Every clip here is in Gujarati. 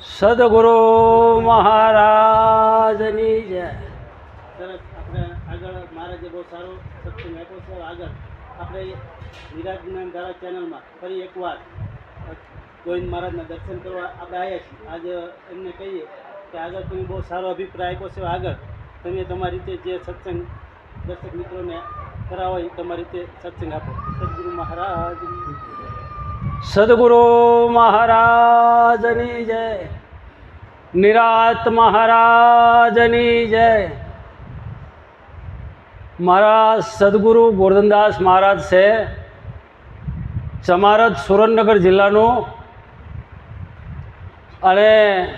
સદગુરુ મહારાજની જય. સરસ આપણે આગળ, મહારાજે બહુ સારો સત્સંગ આપ્યો છે. આગળ આપણે વિરાજમાન ધારા ચેનલમાં ફરી એકવાર ગોવિંદ મહારાજના દર્શન કરવા આપણે આવ્યા છીએ. આજે એમને કહીએ કે આગળ તમે બહુ સારો અભિપ્રાય આપ્યો છે. આગળ તમે તમારી રીતે જે સત્સંગ દર્શક મિત્રોને કરાવો એ તમારી રીતે સત્સંગ આપો. સદગુરુ મહારાજ. સદગુરુ મહારાજની જય. નિરાત મહારાજની જય. મારા સદગુરુ ગોરધનદાસ મહારાજ છે. ચમારદ સુરેન્દ્રનગર જિલ્લાનું. અને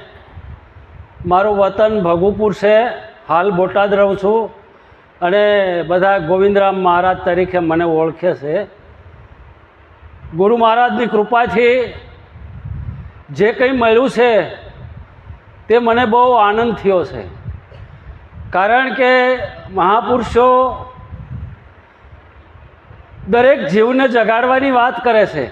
મારું વતન ભગુપુર છે. હાલ બોટાદ રહું છું. અને બધા ગોવિંદરામ મહારાજ તરીકે મને ઓળખે છે. ગુરુ મહારાજની કૃપાથી જે કંઈ મળ્યું છે તે મને બહુ આનંદ થયો છે. કારણ કે મહાપુરુષો દરેક જીવને જગાડવાની વાત કરે છે.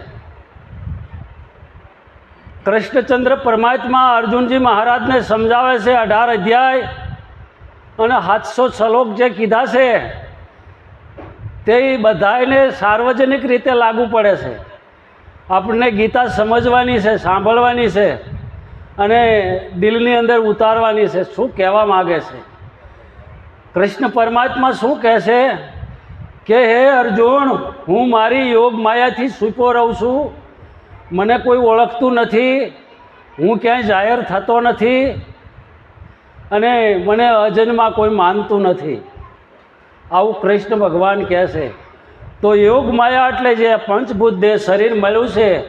કૃષ્ણચંદ્ર પરમાત્મા અર્જુનજી મહારાજને સમજાવે છે અઢાર અધ્યાય અને સાતસો શ્લોક જે કીધા છે તે બધાને સાર્વજનિક રીતે લાગુ પડે છે. આપણને ગીતા સમજવાની છે, સાંભળવાની છે અને દિલની અંદર ઉતારવાની છે. શું કહેવા માગે છે? કૃષ્ણ પરમાત્મા શું કહે છે? કે, હે અર્જુન, હું મારી યોગ માયાથી સૂપો રહું છું. મને કોઈ ઓળખતું નથી. હું ક્યાંય જાહેર થતો નથી. અને મને અજન્મા કોઈ માનતું નથી. આવું કૃષ્ણ ભગવાન કહે છે. તો યોગ માયા એટલે જે પંચભૂત દેહ શરીર મળ્યું છે,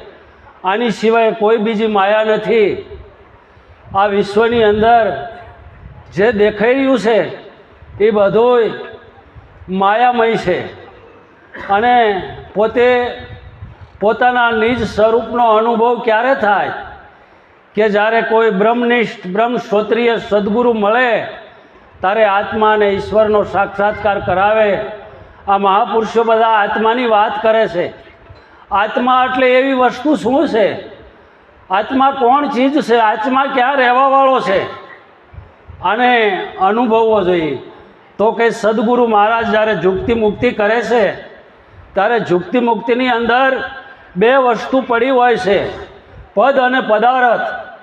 આની સિવાય કોઈ બીજી માયા નથી. આ વિશ્વની અંદર જે દેખાઈ રહ્યું છે, એ બધુંય માયામય છે. અને પોતે પોતાના નિજ સ્વરૂપનો અનુભવ ક્યારે થાય? કે જ્યારે કોઈ બ્રહ્મનિષ્ઠ, બ્રહ્મ શ્રોત્રિય સદગુરુ મળે, ત્યારે આત્મા અને ઈશ્વરનો સાક્ષાત્કાર કરાવે આ મહાપુરુષો બધા આત્માની વાત કરે છે. આત્મા એટલે એવી વસ્તુ શું છે? આત્મા કોણ ચીજ છે? આત્મા ક્યાં રહેવાવાળો છે? આને અનુભવવો જોઈએ. તો કે સદગુરુ મહારાજ જ્યારે જુક્તિ મુક્તિ કરે છે, ત્યારે જુક્તિ મુક્તિની અંદર બે વસ્તુ પડી હોય છે. પદ અને પદાર્થ.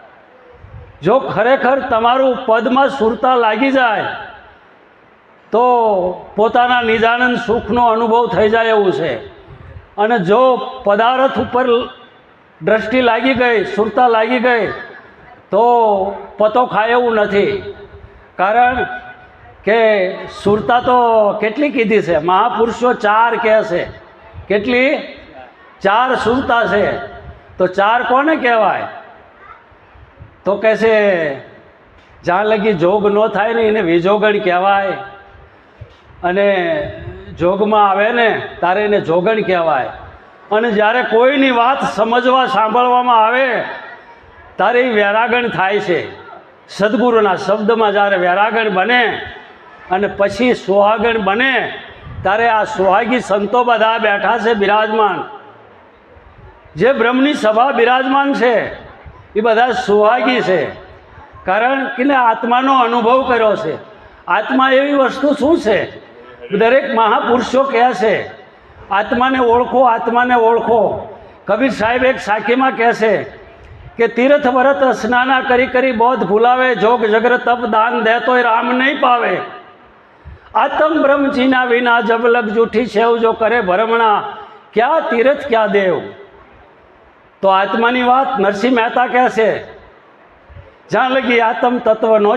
જો ખરેખર તમારું પદમાં સુરતા લાગી જાય તો પોતાના નિજાનંદ સુખનો અનુભવ થઈ જાય એવું છે. અને જો પદાર્થ ઉપર દ્રષ્ટિ લાગી ગઈ, સુરતા લાગી ગઈ, તો પતો ખાય એવું નથી. કારણ કે સુરતા તો કેટલી કીધી છે? મહાપુરુષો ચાર કહે છે. કેટલી? ચાર સુરતા છે. તો ચાર કોને કહેવાય? તો કહે છે જ્યાં લગી જોગ ન થાય ને એને વિજોગણ કહેવાય. અને જોગમાં આવે ને, તારે એને જોગણ કહેવાય. અને જ્યારે કોઈની વાત સમજવા સાંભળવામાં આવે ત્યારે એ વેરાગણ થાય છે. સદગુરુના શબ્દમાં જ્યારે વેરાગણ બને અને પછી સુહાગણ બને, ત્યારે આ સુહાગી સંતો બધા બેઠા છે બિરાજમાન. જે બ્રહ્મની સભા બિરાજમાન છે, એ બધા સુહાગી છે. કારણ કે આત્માનો અનુભવ કર્યો છે. આત્મા એવી વસ્તુ શું છે? દરેક મહાપુરુષો કહે છે, આત્માને ઓળખો આત્માને ઓળખો. કબીર સાહેબ એક સાખીમાં કહે છે કે, તીર્થ વરત સ્નાના કરી કરી બોધ ભૂલાવે, જોગ જગ્ર તપ દાન દે તોય રામ નહીં પાવે. આતમ બ્રહ્મચીના વિના જબલક જૂઠી છેવ જો કરે ભરમણા, ક્યાં તીર્થ, ક્યાં દેવ? તો આત્માની વાત નરસિંહ મહેતા કહે છે, જ્યાં લગી આત્મ તત્વ નો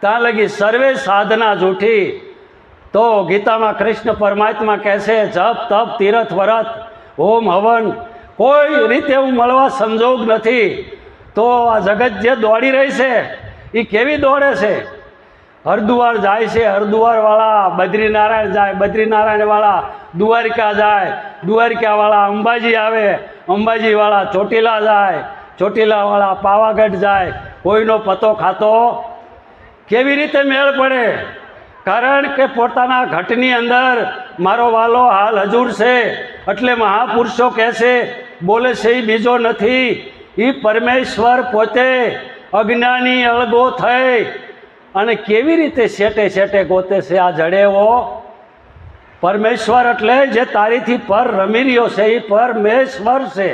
ત્યાં લગી સર્વે સાધના જૂઠી તો ગીતામાં કૃષ્ણ પરમાત્મા કહે છે, જપ, તપ, તીરથ, વરત, હોમ, હવન, કોઈ રીતે હું મળવા સંજોગ નથી. તો આ જગત જે દોડી રહી છે એ કેવી દોડે છે? હરદુવાર જાય છે, હરદુવારવાળા, બદ્રીનારાયણ જાય, બદ્રીનારાયણવાળા દ્વારિકા જાય, દ્વારિકાવાળા અંબાજી આવે, અંબાજીવાળા ચોટીલા જાય, ચોટીલાવાળા પાવાગઢ જાય, કોઈનો પતો ખાતો. કેવી રીતે મેળ પડે? કારણ કે પોતાના ઘટની અંદર મારો વાલો હાલ હજુર છે. એટલે મહાપુરુષો કહે છે, બોલે છે એ બીજો નથી. એ પરમેશ્વર પોતે અજ્ઞાની, અળગો થઈ અને કેવી રીતે શેટે શેટે ગોતે છે આ જડેવો? પરમેશ્વર એટલે જે તારીથી પર રમી રહ્યો છે એ પરમેશ્વર છે.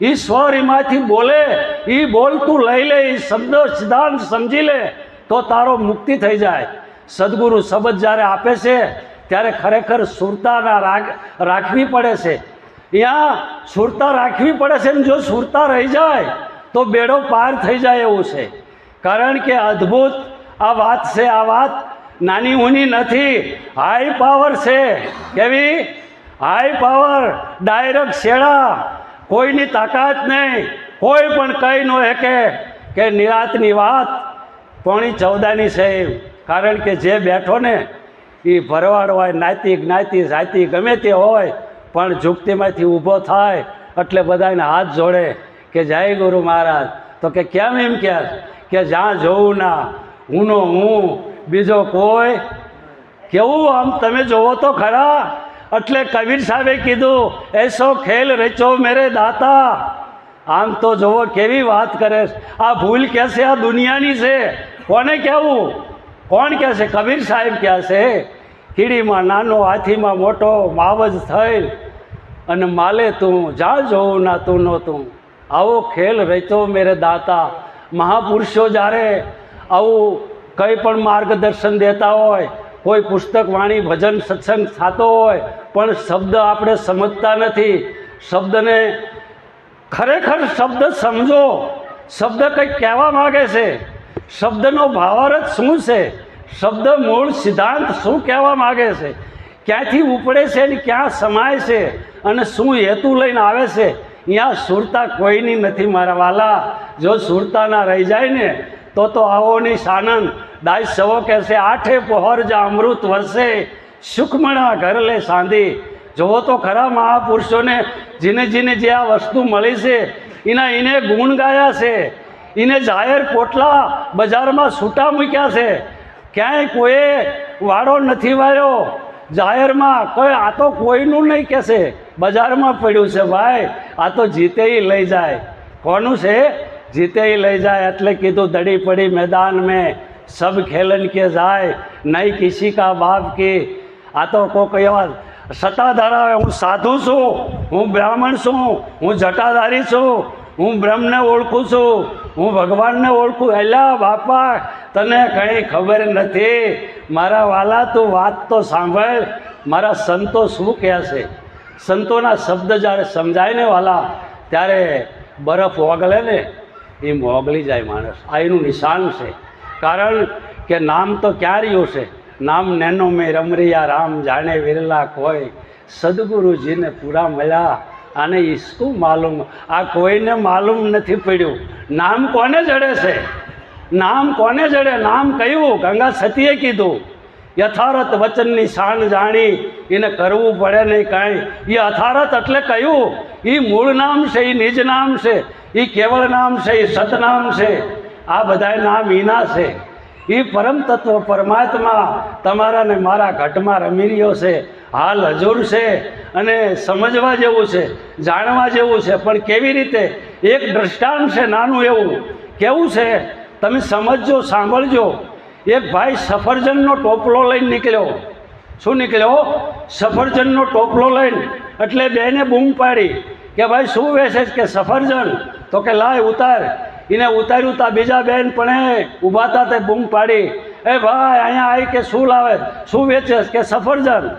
એ સ્વર એમાંથી બોલે એ બોલતું લઈ લે એ શબ્દ સિદ્ધાંત સમજી લે, તો તારો મુક્તિ થઈ જાય. સદગુરુ શબ્દ જ્યારે આપે છે, ત્યારે ખરેખર સુરતાના રાખ રાખવી પડે છે. ત્યાં સુરતા રાખવી પડે છે ને જો સુરતા રહી જાય, તો બેડો પાર થઈ જાય એવું છે. કારણ કે અદ્ભુત આ વાત છે, આ વાત નાની ઊની નથી. હાઈ પાવર છે. કેવી? હાઈ પાવર ડાયરેક્ટ શેડા. કોઈની તાકાત નહીં. કોઈ પણ કંઈ ન હેકે કે નિરાતની વાત પોણી ચૌદાની એમ. કારણ કે જે બેઠો ને, એ ભરવાડ હોય નાતી જ્ઞાતિ, જાતિ ગમે તે હોય, પણ ઝુકતીમાંથી ઊભો થાય, એટલે બધાને હાથ જોડે કે જય ગુરુ મહારાજ. તો કે કેમ એમ કે? કે જ્યાં જોઉં ના, હુંનો હું, બીજો કોઈ? કેવું આમ તમે જોવો તો ખરા? એટલે કબીર સાહેબે કીધું, એસો ખેલ રચો મેરે દાતા. આમ તો જોવો કેવી વાત કરે આ ભૂલ કેસે આ દુનિયાની છે? કોને કહેવું? કોણ કહેશે કબીર સાહેબ કહેશે કીડીમાં નાનો, હાથીમાં મોટો, માવજ થઈ અને માલે તું, જા જોઉં ના તું નો તું. આવો ખેલ રચો મેરે દાતા. મહાપુરુષો જ્યારે આવું કંઈ પણ માર્ગદર્શન દેતા હોય, કોઈ પુસ્તક, વાણી, ભજન, સત્સંગ થતો હોય, પણ શબ્દ આપણે સમજતા નથી. શબ્દને ખરેખર શબ્દ સમજો. શબ્દ કંઈક કહેવા માગે છે. શબ્દનો ભાવાર્થ શું છે? શબ્દ મૂળ સિદ્ધાંત શું કહેવા માગે છે? ક્યાંથી ઉપડે છે અને ક્યાં સમાય છે? અને શું હેતુ લઈને આવે છે? અહીંયા સુરતા કોઈની નથી મારા વાલા. જો સુરતાના રહી જાય ને, તો તો આવોની સાનંદ. દાય સવો કહેશે આઠે પહોર જા અમૃત વરસે. સુખમણા ઘર લે સાંધી. જોવો તો ખરા મહાપુરુષોને, જેને જેને જે આ વસ્તુ મળી છે, એના એને ગુણ ગાયા છે. એને જાહેર પોટલા બજારમાં છૂટા મૂક્યા છે. ક્યાંય કોઈએ વાળો નથી વાળ્યો. જાહેરમાં કોઈ આ તો કોઈનું નહીં કહેશે બજારમાં પડ્યું છે, ભાઈ, આ તો જીતે લઈ જાય. કોનું છે? જીતે લઈ જાય એટલે કીધું, દડી પડી મેદાન મેં, સબ ખેલન કે જાય નહીં કિસી કા બાપ કે. આ તો કોક એવા સત્તા ધરાવે હું સાધુ છું, હું બ્રાહ્મણ છું, હું જટાધારી છું હું બ્રહ્મને ઓળખું છું. હું ભગવાનને ઓળખું. એલા બાપા, તને કંઈ ખબર નથી. મારા વાલા, તું વાત તો સાંભળ. મારા સંતો શું કહે છે? સંતોના શબ્દ જ્યારે સમજાય ને વાલા, ત્યારે બરફ ઓગળે ને, એ ઓગળી જાય માણસ. આ એનું નિશાન છે. કારણ કે નામ તો ક્યાં રહ્યું છે? નામ નેનો મેં રમરિયા રામ જાણે વિરલા કોઈ. સદગુરુજીને પૂરા મળ્યા. આને ઈસકું માલુમ. આ કોઈને માલુમ નથી પડ્યું. નામ કોને જડે છે? નામ કોને જડે? નામ કયું? ગંગા સતીએ કીધું. યથારથ વચનની શાન જાણી એને કરવું પડે નહીં કાંઈ. એ અથારત એટલે કયું? એ મૂળ નામ છે એ નિજ નામ છે એ કેવળ નામ છે એ સતનામ છે. આ બધાય નામ ઈના છે. એ પરમ તત્વ પરમાત્મા તમારા ને મારા ઘટમાં રમી રહ્યો છે. હાલ હજુર છે અને સમજવા જેવું છે, જાણવા જેવું છે, પણ કેવી રીતે? એક દ્રષ્ટાંત છે નાનું એવું. કેવું છે? તમે સમજજો, સાંભળજો. એક ભાઈ સફરજનનો ટોપલો લઈને નીકળ્યો. શું નીકળ્યો? સફરજનનો ટોપલો લઈને. એટલે બેને બૂમ પાડી કે ભાઈ શું વેચે કે સફરજન? તો કે લાય ઉતાર. એને ઉતાર્યું તા બીજા બેન પણ ઊભા હતા તે બૂમ પાડી. એ ભાઈ, અહીંયા આવી કે શું લાવે? શું વેચે કે સફરજન?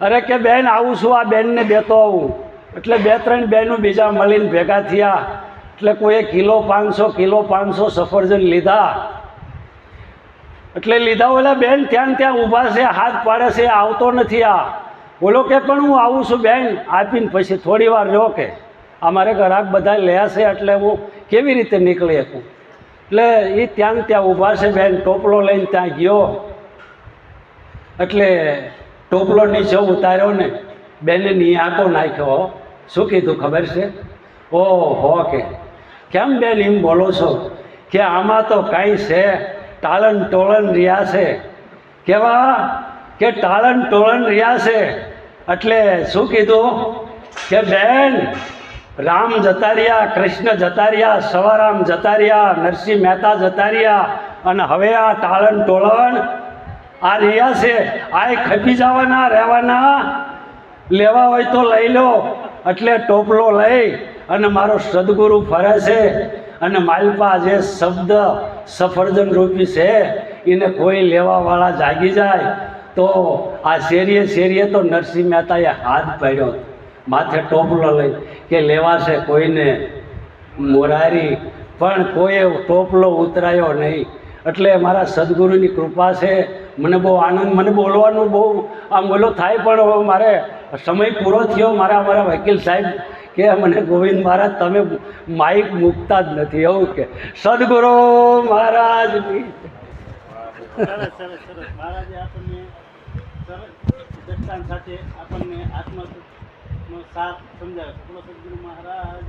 અરે કે બેન, આવું છું, આ બેનને બેતો આવું. એટલે બે ત્રણ બેનો બીજા મળીને ભેગા થયા. એટલે કોઈએ કિલો પાંચસો કિલો પાંચસો સફરજન લીધા. એટલે લીધા ઓલા બેન, ત્યાં ત્યાં ઊભા છે, હાથ પાડે છે, આવતો નથી આ. બોલો કે પણ હું આવું છું, બેન, આપીને પછી થોડી વાર રહો કે. અમારે ગ્રાહક બધા લે છે, એટલે હું કેવી રીતે નીકળી શકું? એટલે એ ત્યાં ત્યાં ઊભા છે, બેન, ટોપલો લઈને ત્યાં ગયો. એટલે ટોપલો નીચે ઉતાર્યો ને બેને નિયાકો નાખ્યો શું કીધું ખબર છે? ઓ હો કે. કેમ બેન એમ બોલો છો? કે આમાં તો કાંઈ છે ટાળન ટોળન રહ્યા છે. કેવા? કે ટાળન ટોળન રહ્યા છે? એટલે શું કીધું? કે બેન, રામ જતા રહ્યા, કૃષ્ણ જતા રહ્યા, સવારામ જતા રહ્યા, નરસિંહ મહેતા જતા રહ્યા, અને હવે આ ટાળન ટોળણ આ રહ્યા છે. આ ખપી જવાના, રહેવાના. લેવા હોય તો લઈ લો. એટલે ટોપલો લઈ અને મારો સદગુરુ ફરે છે અને માલપા જે શબ્દ સફરજન રૂપી છે, એને કોઈ લેવાવાળા જાગી જાય તો આ શેરીએ શેરીએ તો નરસિંહ મહેતાએ હાથ પાડ્યો. માથે ટોપલો લઈ કે લેવાશે કોઈને મોરારી. પણ કોઈએ ટોપલો ઉતરાયો નહીં. એટલે મારા સદગુરુની કૃપા છે મને બહુ આનંદ, મને બોલવાનું બહુ આમ બોલો થાય પણ હવે મારે સમય પૂરો થયો મારા મારા વકીલ સાહેબ કે મને ગોવિંદ મહારાજ, તમે માઇક મૂકતા જ નથી, એવું કે, સદગુરુ મહારાજે સાથે આપણને આત્મા સાથ સમજાવે સદગુરુ મહારાજ